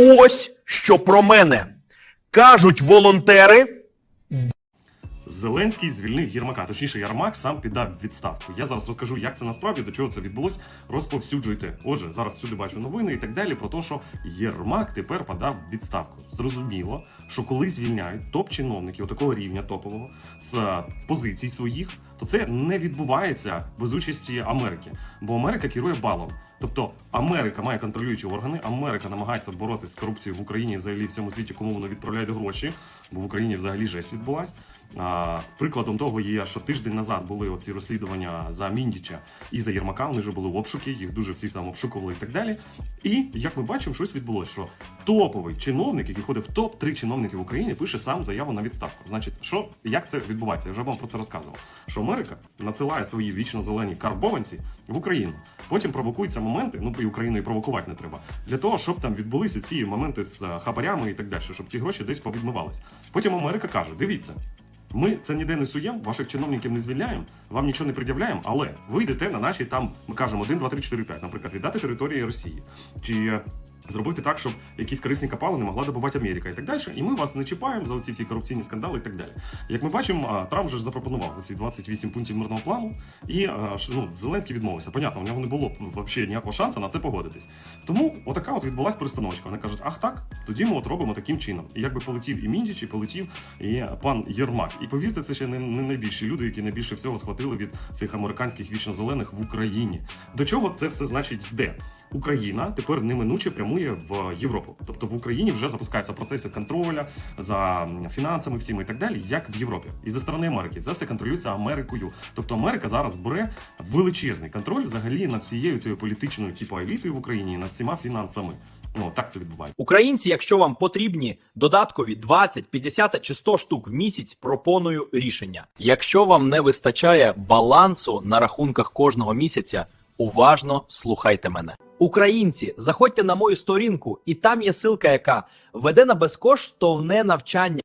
Ось що про мене кажуть волонтери. Зеленський звільнив Єрмака. Точніше, Єрмак сам піддав відставку. Я зараз розкажу, як це насправді до чого це відбулось. Розповсюджуйте. Отже, зараз всюди бачу новини і так далі про те, що Єрмак тепер подав відставку. Зрозуміло, що коли звільняють топ-чиновників такого рівня топового з позицій своїх, то це не відбувається без участі Америки, бо Америка керує балом. Тобто Америка має контролюючі органи, Америка намагається боротися з корупцією в Україні взагалі в цьому світі, кому вони відправляють гроші, бо в Україні взагалі жесть відбулась. А, прикладом того є, що тиждень назад були оці розслідування за Міндіча і за Єрмака. Вони вже були в обшуки, їх дуже всіх там обшукували і так далі. І як ми бачимо, щось відбулося, що топовий чиновник, який ходить в топ 3 чиновники в Україні, пише сам заяву на відставку. Значить, що як це відбувається? Я вже вам про це розказував. Що Америка надсилає свої вічно зелені карбованці в Україну. Потім провокуються моменти, ну і Україну і провокувати не треба, для того, щоб там відбулися ці моменти з е, хабарями і так далі, щоб ці гроші десь повідмивались. Потім Америка каже: дивіться. Ми це ніде не суємо, ваших чиновників не звільняємо, вам нічого не пред'являємо, але ви йдете на наші там, ми кажемо 1, 2, 3, 4, 5, наприклад, віддати території Росії. Чи е, зробити так, щоб якісь корисні копали не могла добувати Америка і так далі. І ми вас не чіпаємо за оці всі корупційні скандали і так далі. Як ми бачимо, Трамп вже запропонував ці 28 пунктів мирного плану, і ну, Зеленський відмовився. Понятно, у нього не було взагалі ніякого шансу на це погодитись. Тому отака от відбулась перестановочка. Вони кажуть, ах так, тоді ми от робимо таким чином. І якби полетів і Міндіч, і полетів і пан Єрмак. І повірте, це ще не, найбільші люди, які найбільше всього схватили від цих американських вічно-зелених в Україні. До чого це все значить йде? Україна тепер неминуче прямує в Європу. Тобто в Україні вже запускаються процеси контроля за фінансами, всіми і так далі, як в Європі. І зі сторони Америки це все контролюється Америкою. Тобто Америка зараз бере величезний контроль взагалі над всією цією політичною типу елітою в Україні, над всіма фінансами. Ну так це відбувається. Українці, якщо вам потрібні додаткові 20, 50 чи 100 штук в місяць, пропоную рішення. Якщо вам не вистачає балансу на рахунках кожного місяця, уважно слухайте мене. Українці, заходьте на мою сторінку, і там є силка, яка веде на безкоштовне навчання.